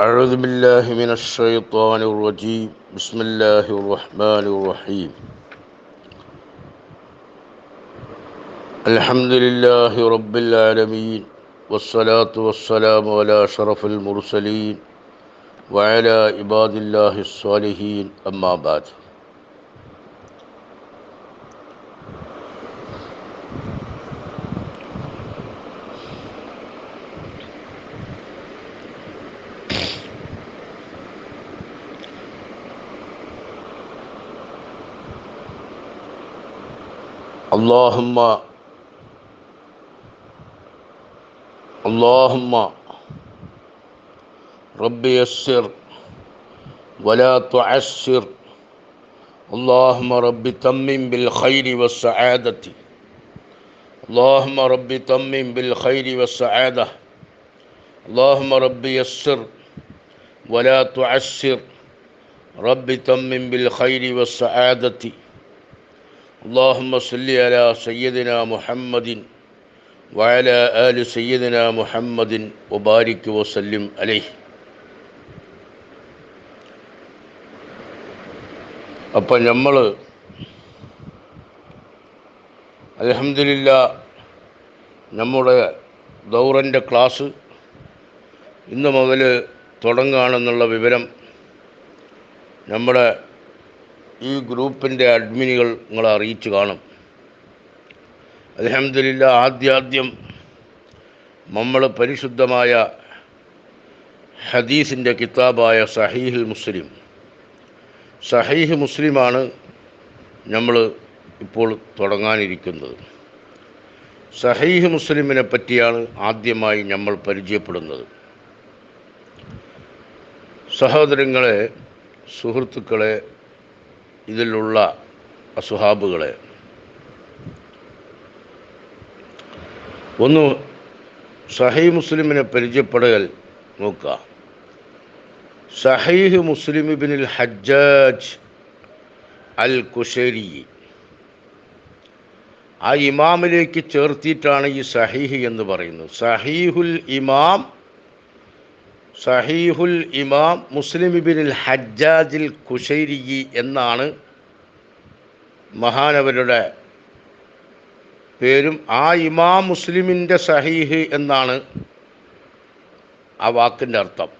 أعوذ بالله من الشيطان الرجيم. بسم الله الرحمن الرحيم. الحمد لله رب العالمين والصلاة والسلام على أشرف المرسلين وعلى عباد الله الصالحين. أما بعد اللهم اللهم رب يسر ولا تعسر اللهم رب تمم بالخير والسعادة اللهم رب تمم بالخير والسعادة اللهم رب يسر ولا تعسر رب تمم بالخير والسعادة اللهم صل على سيدنا محمد وعلى آل سيدنا محمد وبارك وسلم عليه അപ്പം നമ്മൾ അലഹമില്ല നമ്മുടെ ദൗറൻ്റെ ക്ലാസ് ഇന്ന് മുതൽ തുടങ്ങുകയാണെന്നുള്ള വിവരം നമ്മുടെ ഈ ഗ്രൂപ്പിന്റെ അഡ്മിനുകൾ നിങ്ങളെ അറിയിച്ചു കാണും. അലഹമില്ല ആദ്യാദ്യം നമ്മൾ പരിശുദ്ധമായ ഹദീസിന്റെ കിതാബായ സഹീഹുൽ മുസ്ലിം. സഹീഹ് മുസ്ലിമാണ് നമ്മൾ ഇപ്പോൾ തുടങ്ങാനിരിക്കുന്നത്. സഹീഹ് മുസ്ലിമിനെ പറ്റിയാണ് ആദ്യമായി നമ്മൾ പരിചയപ്പെടുന്നത്. സഹോദരങ്ങളെ സുഹൃത്തുക്കളെ ഇതിലുള്ള അസുഹാബുകളെ. ഒന്ന് സഹൈ മുസ്ലിമിനെ പരിചയപ്പെടുകൽ നോക്കുക. സഹൈഹ് മുസ്ലിം ബിനിൽ ഹജ്ജാജ് അൽ കുഷേരി ആ ഇമാമിലേക്ക് ചേർത്തിയിട്ടാണ് ഈ സഹീഹ് എന്ന് പറയുന്നത്. സഹീഹുൽ ഇമാം സഹീഹുൽ ഇമാം മുസ്ലിം ഇബിനിൽ ഹജ്ജാജിൽ കുശൈരി എന്നാണ് മഹാനവരുടെ പേരും. ആ ഇമാം മുസ്ലിമിന്റെ സഹീഹ് എന്നാണ് ആ വാക്കിന്റെ അർത്ഥം.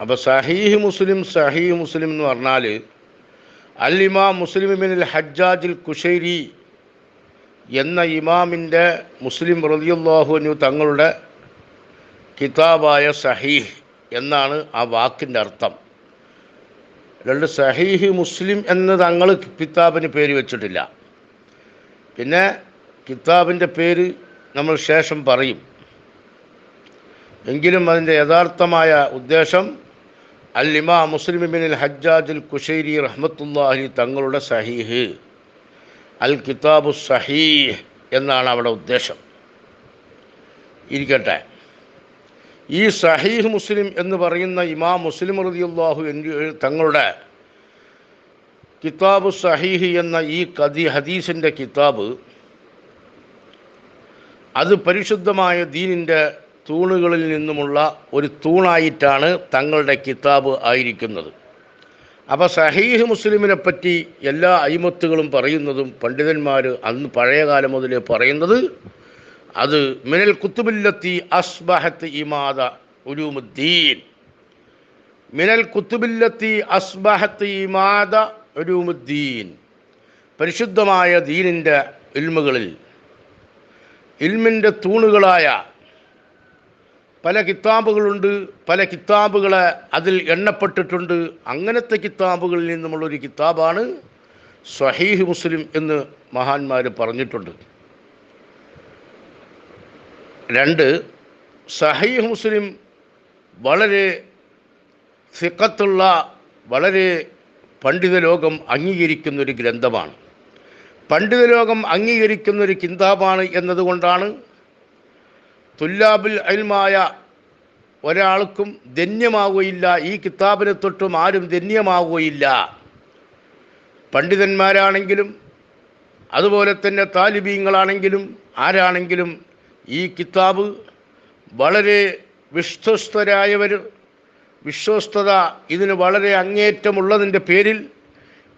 അപ്പോൾ സഹീഹ് മുസ്ലിം സഹീഹ് മുസ്ലിം എന്ന് പറഞ്ഞാൽ അൽ ഇമാം മുസ്ലിം ഇബിനിൽ ഹജ്ജാജിൽ കുശൈരി എന്ന ഇമാമിന്റെ മുസ്ലിം റലിയുല്ലാഹുനു തങ്ങളുടെ കിതാബായ സഹീഹ്. എന്നാണ് ആ വാക്കിന്റെ അർത്ഥം. രണ്ട് സഹീഹി മുസ്ലിം എന്ന് തങ്ങൾ കിതാബിന് പേര് വെച്ചിട്ടില്ല. പിന്നെ കിതാബിന്റെ പേര് നമ്മൾ ശേഷം പറയും. എങ്കിലും അതിന്റെ യഥാർത്ഥമായ ഉദ്ദേശം അൽ ഇമാ മുസ്ലിം ബിനിൽ ഹജ്ജാജുൽ കുഷൈരി റഹ്മത്തുല്ലാഹി തങ്ങളുടെ സഹീഹ് അൽ കിതാബു സഹീഹ് എന്നാണ് അവിടെ ഉദ്ദേശം. ഇരിക്കട്ടെ. ഈ സഹീഹ് മുസ്ലിം എന്ന് പറയുന്ന ഇമാം മുസ്ലിം റതിയുള്ളാഹു തങ്ങളുടെ കിതാബ് സഹീഹ് എന്ന ഈ കദി ഹദീസിന്റെ കിതാബ് അത് പരിശുദ്ധമായ ദീനിന്റെ തൂണുകളിൽ നിന്നുമുള്ള ഒരു തൂണായിട്ടാണ് തങ്ങളുടെ കിതാബ് ആയിരിക്കുന്നത്. അപ്പോൾ സഹീഹ് മുസ്ലിമിനെ പറ്റി എല്ലാ അയിമത്തുകളും പറയുന്നതും പണ്ഡിതന്മാർ അന്ന് പഴയ കാലം മുതലേ പറയുന്നത് അത് മിനൽ കുത്തുബില്ലത്തി അസ്ബഹത്ത് ഇമാദ ഉലൂമുദ്ദീൻ. മിനൽ കുത്തുബില്ലത്തി അസ്ബഹത്ത് ഇമാദ ഉലൂമുദ്ദീൻ. പരിശുദ്ധമായ ദീനിന്റെ ഇൽമുകളിൽ ഇൽമിന്റെ തൂണുകളായ പല കിതാബുകളുണ്ട് പല കിതാബുകളെ അതിൽ എണ്ണപ്പെട്ടിട്ടുണ്ട്. അങ്ങനത്തെ കിതാബുകളിൽ നിന്നുമുള്ളൊരു കിതാബാണ് സ്വഹീഹ് മുസ്ലിം എന്ന് മഹാന്മാർ പറഞ്ഞിട്ടുണ്ട്. രണ്ട് സഹീഹ് മുസ്ലിം വളരെ സിക്കത്തുള്ള വളരെ പണ്ഡിത ലോകം അംഗീകരിക്കുന്ന ഒരു ഗ്രന്ഥമാണ്. പണ്ഡിത ലോകം അംഗീകരിക്കുന്ന ഒരു കിതാബാണ് എന്നതുകൊണ്ടാണ് തുല്ലാബുൽ അൽമായ ഒരാൾക്കും ധന്യമാവുകയില്ല ഈ കിതാബിനെ തൊട്ടും ആരും ധന്യമാവുകയില്ല. പണ്ഡിതന്മാരാണെങ്കിലും അതുപോലെ തന്നെ താലിബീങ്ങളാണെങ്കിലും ആരാണെങ്കിലും ഈ കിതാബ് വളരെ വിശ്വസ്തരായവർ വിശ്വസ്തത ഇതിന് വളരെ അങ്ങേറ്റമുള്ളതിന്റെ പേരിൽ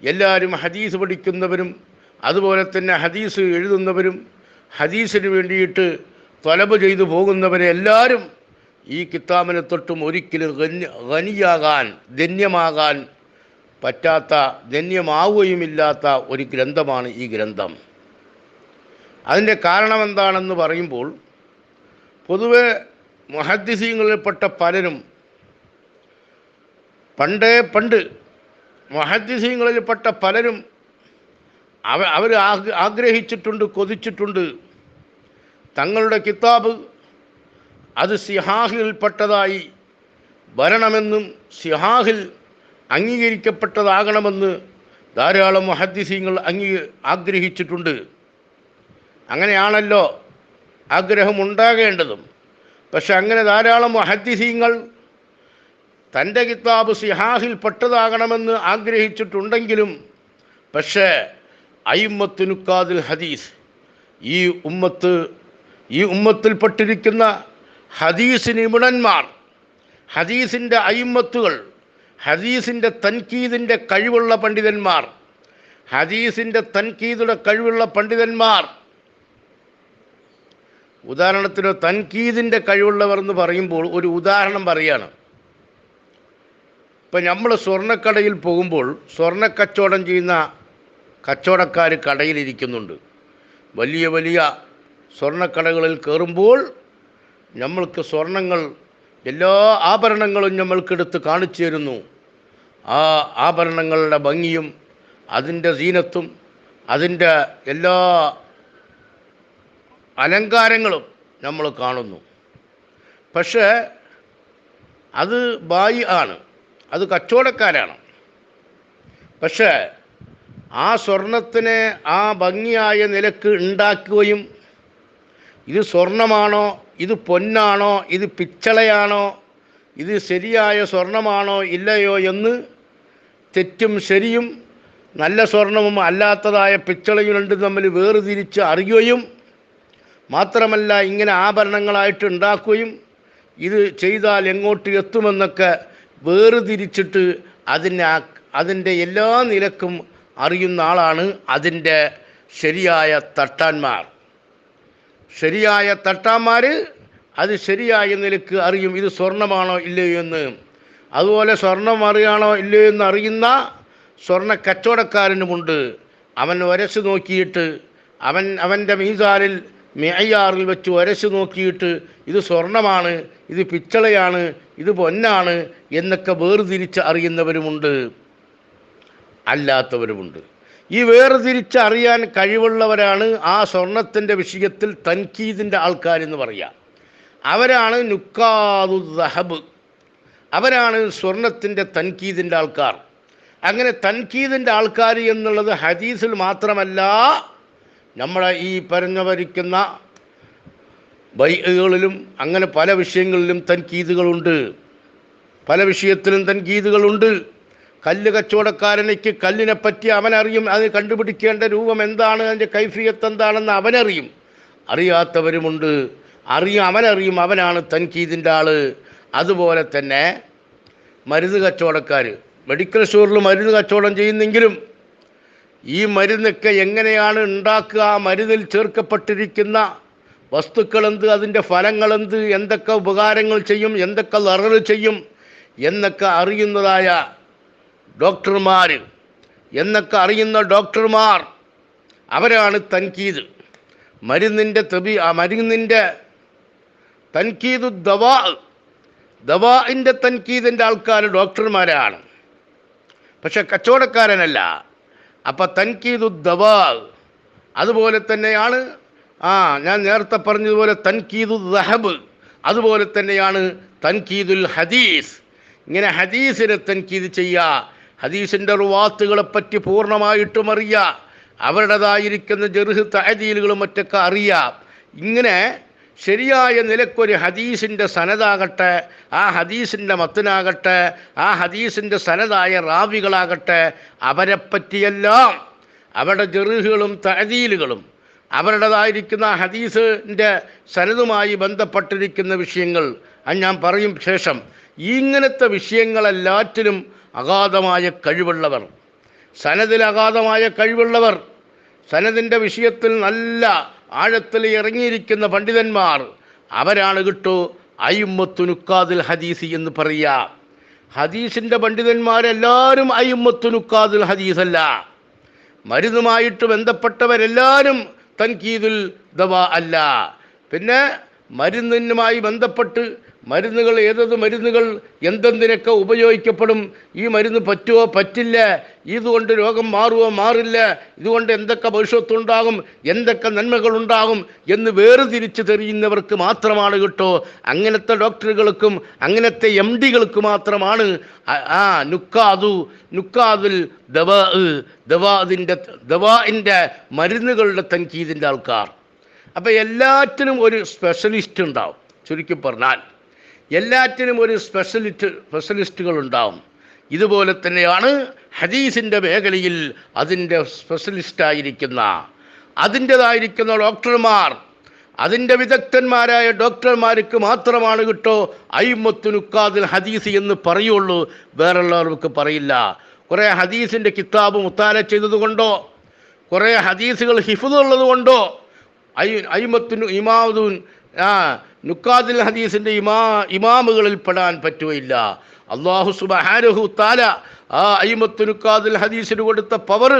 എല്ലാവരും ഹദീസ് പഠിക്കുന്നവരും അതുപോലെ തന്നെ ഹദീസ് എഴുതുന്നവരും ഹദീസിന് വേണ്ടിയിട്ട് തൊലബ് ചെയ്തു പോകുന്നവരെ എല്ലാവരും ഈ കിത്താബിനെ തൊട്ടും ഒരിക്കലും ഖനിയാകാൻ ധന്യമാകാൻ പറ്റാത്ത ധന്യമാവുകയുമില്ലാത്ത ഒരു ഗ്രന്ഥമാണ് ഈ ഗ്രന്ഥം. അതിന്റെ കാരണം എന്താണെന്ന് പറയുമ്പോൾ പൊതുവെ മഹദ്ദിസീങ്ങളിൽപ്പെട്ട പലരും പണ്ടേ പണ്ട് മഹദ്ദിസീങ്ങളിൽപ്പെട്ട പലരും അവ അവർ ആഗ്രഹിച്ചിട്ടുണ്ട് കൊതിച്ചിട്ടുണ്ട്. തങ്ങളുടെ കിതാബ് അത് സിഹാഹിൽപ്പെട്ടതായി വരണമെന്നും സിഹാഹിൽ അംഗീകരിക്കപ്പെട്ടതാകണമെന്ന് ധാരാളം മഹദ്ദിസീങ്ങൾ അംഗീ ആഗ്രഹിച്ചിട്ടുണ്ട്. അങ്ങനെയാണല്ലോ ആഗ്രഹം ഉണ്ടാകേണ്ടതും പക്ഷെ അങ്ങനെ ധാരാളം മഹദ്ദിസീങ്ങൾ തന്റെ കിതാബ് സിഹാഹിൽ പെട്ടതാകണമെന്ന് ആഗ്രഹിച്ചിട്ടുണ്ടെങ്കിലും പക്ഷേ അയിമ്മത്തുനുക്കാദിൽ ഹദീസ് ഈ ഉമ്മത്ത് ഈ ഉമ്മത്തിൽപ്പെട്ടിരിക്കുന്ന ഹദീസ് നിപുണന്മാർ ഹദീസിന്റെ അയിമ്മത്തുകൾ ഹദീസിന്റെ തൻകീദിന്റെ കഴിവുള്ള പണ്ഡിതന്മാർ ഹദീസിന്റെ തൻകീദുടെ കഴിവുള്ള പണ്ഡിതന്മാർ ഉദാഹരണത്തിന് തൻകീദിന്റെ കഴിവുള്ളവർ എന്ന് പറയുമ്പോൾ ഒരു ഉദാഹരണം പറയാണ് ഇപ്പം നമ്മൾ സ്വർണക്കടയിൽ പോകുമ്പോൾ സ്വർണക്കച്ചവടം ചെയ്യുന്ന കച്ചവടക്കാർ കടയിലിരിക്കുന്നുണ്ട് വലിയ വലിയ സ്വർണക്കടകളിൽ കയറുമ്പോൾ നമ്മൾക്ക് സ്വർണങ്ങൾ എല്ലാ ആഭരണങ്ങളും നമ്മൾക്കെടുത്ത് കാണിച്ചു തരുന്നു. ആ ആഭരണങ്ങളുടെ ഭംഗിയും അതിന്റെ സീനത്തും അതിന്റെ എല്ലാ അലങ്കാരങ്ങളും നമ്മൾ കാണുന്നു. പക്ഷേ അത് ബായി ആണ്. അത് കച്ചവടക്കാരാണ്. പക്ഷേ ആ സ്വർണത്തിനെ ആ ഭംഗിയായ നിലയ്ക്ക് ഉണ്ടാക്കുകയും ഇത് സ്വർണമാണോ ഇത് പൊന്നാണോ ഇത് പിച്ചളയാണോ ഇത് ശരിയായ സ്വർണമാണോ ഇല്ലയോ എന്ന് തെറ്റും ശരിയും നല്ല സ്വർണവും അല്ലാത്തതായ പിച്ചളയും രണ്ടും തമ്മിൽ വേർതിരിച്ച് അറിയുകയും മാത്രമല്ല ഇങ്ങനെ ആഭരണങ്ങളായിട്ട് ഉണ്ടാക്കുകയും ഇത് ചെയ്താൽ എങ്ങോട്ട് എത്തുമെന്നൊക്കെ വേർതിരിച്ചിട്ട് അതിനെ അതിന്റെ എല്ലാ നിലക്കും അറിയുന്ന ആളാണ് അതിന്റെ ശരിയായ തട്ടാന്മാർ. ശരിയായ തട്ടാന്മാർ അത് ശരിയായ നിലയ്ക്ക് അറിയും ഇത് സ്വർണമാണോ ഇല്ലയോ എന്ന്. അതുപോലെ സ്വർണം അറിയാണോ ഇല്ലയോ എന്ന് അറിയുന്ന സ്വർണ കച്ചവടക്കാരനുമുണ്ട്. അവൻ വരച്ച് നോക്കിയിട്ട് അവൻ അവന്റെ മീസാലിൽ മേയാറിൽ വെച്ച് ഒരശു നോക്കിയിട്ട് ഇത് സ്വർണമാണ് ഇത് പിച്ചളയാണ് ഇത് പൊന്നാണ് എന്നൊക്കെ വേർതിരിച്ച് അറിയുന്നവരുമുണ്ട്. അല്ലാത്തവരുമുണ്ട്. ഈ വേർതിരിച്ച് അറിയാൻ കഴിവുള്ളവരാണ് ആ സ്വർണത്തിന്റെ വിഷയത്തിൽ തൻകീദിന്റെ ആൾക്കാരെന്ന് പറയുക അവരാണ് നുക്കാദു ദഹബ്. അവരാണ് സ്വർണത്തിന്റെ തൻകീദിന്റെ ആൾക്കാർ. അങ്ങനെ തൻകീദിന്റെ ആൾക്കാർ എന്നുള്ളത് ഹദീസിൽ മാത്രമല്ല നമ്മുടെ ഈ പറഞ്ഞവരിക്കുന്ന ബൈകളിലും അങ്ങനെ പല വിഷയങ്ങളിലും തൻകീതുകളുണ്ട്. പല വിഷയത്തിലും തൻകീതുകളുണ്ട്. കല്ല് കച്ചവടക്കാരനയ്ക്ക് കല്ലിനെ പറ്റി അവനറിയും അത് കണ്ടുപിടിക്കേണ്ട രൂപം എന്താണ് അതിന്റെ കൈഫിയത്ത് എന്താണെന്ന് അവനറിയും. അറിയാത്തവരുമുണ്ട്. അറിയും അവനറിയും അവനാണ് തൻകീതിന്റെ ആൾ. അതുപോലെ തന്നെ മരുന്ന് കച്ചവടക്കാർ മെഡിക്കൽ സ്റ്റോറിൽ മരുന്ന് കച്ചവടം ചെയ്യുന്നെങ്കിലും ഈ മരുന്നൊക്കെ എങ്ങനെയാണ് ഉണ്ടാക്കുക? ആ മരുന്നിൽ ചേർക്കപ്പെട്ടിരിക്കുന്ന വസ്തുക്കളെന്ത്? അതിന്റെ ഫലങ്ങളെന്ത്? എന്തൊക്കെ ഉപകാരങ്ങൾ ചെയ്യും? എന്തൊക്കെ ലററ് ചെയ്യും? എന്നൊക്കെ അറിയുന്നതായ ഡോക്ടർമാർ. എന്നൊക്കെ അറിയുന്ന ഡോക്ടർമാർ. അവരാണ് തൻകീത് മരുന്നിന്റെ തെബി ആ മരുന്നിന്റെ തൻകീദു ദവാ ദവാഇന്റെ തൻകീതിന്റെ ആൾക്കാർ ഡോക്ടർമാരാണ്. പക്ഷെ കച്ചവടക്കാരനല്ല. അപ്പം തൻകീദു ദവാ അതുപോലെ തന്നെയാണ് ആ ഞാൻ നേരത്തെ പറഞ്ഞതുപോലെ തൻകീദു ദഹബ്. അതുപോലെ തന്നെയാണ് തൻകീദുൽ ഹദീസ്. ഇങ്ങനെ ഹദീസിനെ തൻകീത് ചെയ്യുക. ഹദീസിന്റെ റുവാത്തുകളെ പറ്റി പൂർണമായിട്ടും അറിയുക. അവരുടേതായിരിക്കുന്ന ജെറുഹ് തഹദീലുകളും മറ്റൊക്കെ അറിയാം ഇങ്ങനെ ശരിയായ നിലക്കൊരു ഹദീസിന്റെ സനതാകട്ടെ ആ ഹദീസിന്റെ മത്തനാകട്ടെ ആ ഹദീസിന്റെ സനതായ റാവികളാകട്ടെ അവരെ പറ്റിയെല്ലാം അവരുടെ ജെറുഹുകളും തഴതീലുകളും അവരുടേതായിരിക്കുന്ന ഹദീസിന്റെ സനതുമായി ബന്ധപ്പെട്ടിരിക്കുന്ന വിഷയങ്ങൾ അത് ഞാൻ പറയും ശേഷം ഇങ്ങനത്തെ വിഷയങ്ങളെല്ലാറ്റിലും അഗാധമായ കഴിവുള്ളവർ സനദിൽ അഗാധമായ കഴിവുള്ളവർ സനതിന്റെ വിഷയത്തിൽ നല്ല ആഴത്തിൽ ഇറങ്ങിയിരിക്കുന്ന പണ്ഡിതന്മാർ അവരാണ് കിട്ടു അയ്യുമ്മത്തുനുക്കാദിൽ ഹദീസ് എന്ന് പറയുക. ഹദീസിന്റെ പണ്ഡിതന്മാരെല്ലാവരും അയ്യുമ്മത്തുനുക്കാദിൽ ഹദീസല്ല. മരുന്നുമായിട്ട് ബന്ധപ്പെട്ടവരെല്ലാവരും തൻകീദുൽ ദവ അല്ല. പിന്നെ മരുന്നിനുമായി ബന്ധപ്പെട്ട് മരുന്നുകൾ ഏതത് മരുന്നുകൾ എന്തെന്തിനൊക്കെ ഉപയോഗിക്കപ്പെടും ഈ മരുന്ന് പറ്റുമോ പറ്റില്ല ഇതുകൊണ്ട് രോഗം മാറുമോ മാറില്ല. ഇതുകൊണ്ട് എന്തൊക്കെ ഭവിഷ്യത്തുണ്ടാകും എന്തൊക്കെ നന്മകളുണ്ടാകും എന്ന് വേർതിരിച്ച് തെറിയുന്നവർക്ക് മാത്രമാണ് കിട്ടോ. അങ്ങനത്തെ ഡോക്ടറുകൾക്കും അങ്ങനത്തെ എം ഡികൾക്ക് മാത്രമാണ്. ആ- ആ നുക്കാതു നുക്കാതുൽ ദവാ ദവാതിന്റെ ദവാഇന്റെ മരുന്നുകളുടെ തൻകീതിന്റെ ആൾക്കാർ. അപ്പോൾ എല്ലാറ്റിനും ഒരു സ്പെഷ്യലിസ്റ്റ് ഉണ്ടാവും ചുരുക്കി പറഞ്ഞാൽ. എല്ലാറ്റിനും ഒരു സ്പെഷ്യലിസ്റ്റ് സ്പെഷ്യലിസ്റ്റുകൾ ഉണ്ടാവും ഇതുപോലെ തന്നെയാണ് ഹദീസിന്റെ മേഖലയിൽ അതിന്റെ സ്പെഷ്യലിസ്റ്റായിരിക്കുന്ന അതിന്റെതായിരിക്കുന്ന ഡോക്ടർമാർ അതിന്റെ വിദഗ്ധന്മാരായ ഡോക്ടർമാർക്ക് മാത്രമാണ് കിട്ടോ അയ്മത്തുനുക്കാദിൽ ഹദീസ് എന്ന് പറയുള്ളൂ. വേറെയുള്ളവർക്ക് പറയില്ല. കുറേ ഹദീസിന്റെ കിതാബ് മുത്താല ചെയ്തതുകൊണ്ടോ കുറേ ഹദീസുകൾ ഹിഫുള്ളത് കൊണ്ടോ? ഐ അയ്മത്തുനു ഇമാദുൻ ആ നുക്കാദിൽ ഹദീസിന്റെ ഇമാ ഇമാമുകളിൽ പെടാൻ പറ്റുകയില്ല. അള്ളാഹു സുബഹാനഹു താല ആ അയ്മത്തു നുക്കാദിൽ ഹദീസിന് കൊടുത്ത പവർ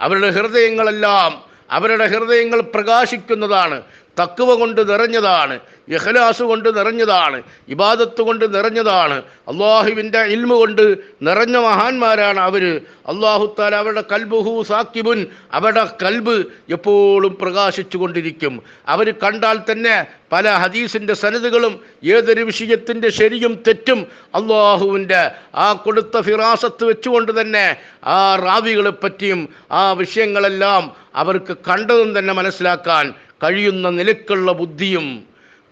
അവരുടെ ഹൃദയങ്ങളെല്ലാം അവരുടെ ഹൃദയങ്ങൾ പ്രകാശിക്കുന്നതാണ്. തക്കുവ കൊണ്ട് നിറഞ്ഞതാണ് ഇഖ്ലാസ് കൊണ്ട് നിറഞ്ഞതാണ് ഇബാദത്ത് കൊണ്ട് നിറഞ്ഞതാണ്. അള്ളാഹുവിന്റെ ഇൽമ കൊണ്ട് നിറഞ്ഞ മഹാന്മാരാണ് അവർ അള്ളാഹുത്താൽ അവരുടെ കൽബുഹു സാക്കിബുൻ അവരുടെ കൽബ് എപ്പോഴും പ്രകാശിച്ചു കൊണ്ടിരിക്കും അവർ കണ്ടാൽ തന്നെ പല ഹദീസിന്റെ സനതുകളും ഏതൊരു വിഷയത്തിന്റെ ശരിയും തെറ്റും അള്ളാഹുവിന്റെ ആ കൊടുത്ത ഫിറാസത്ത് വെച്ചുകൊണ്ട് തന്നെ ആ റാവികളെ പറ്റിയും ആ വിഷയങ്ങളെല്ലാം അവർക്ക് കണ്ടതും തന്നെ മനസ്സിലാക്കാൻ കഴിയുന്ന നിലക്കുള്ള ബുദ്ധിയും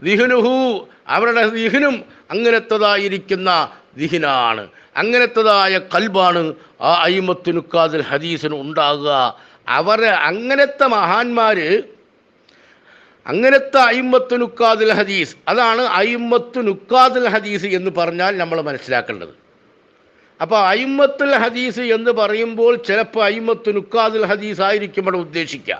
ദിഹ്നുഹു അവരുടെ ദിഹ്നും അങ്ങനത്തതായിരിക്കുന്ന ദിഹിനാണ്. അങ്ങനത്തതായ കൽബാണ് ആ അയിമത്തുനുക്കാതിൽ ഹദീസിന് ഉണ്ടാകുക. അവരെ അങ്ങനത്തെ മഹാന്മാർ അങ്ങനത്തെ അയിമത്ത് നുക്കാദിൽ ഹദീസ് അതാണ് അയിമത്ത് നുക്കാദിൽ ഹദീസ് എന്ന് പറഞ്ഞാൽ നമ്മൾ മനസ്സിലാക്കേണ്ടത്. അപ്പോൾ അയിമത്തുൽ ഹദീസ് എന്ന് പറയുമ്പോൾ ചിലപ്പോൾ അയിമത്ത് നുക്കാദിൽ ഹദീസ് ആയിരിക്കും ഇവിടെ ഉദ്ദേശിക്കുക.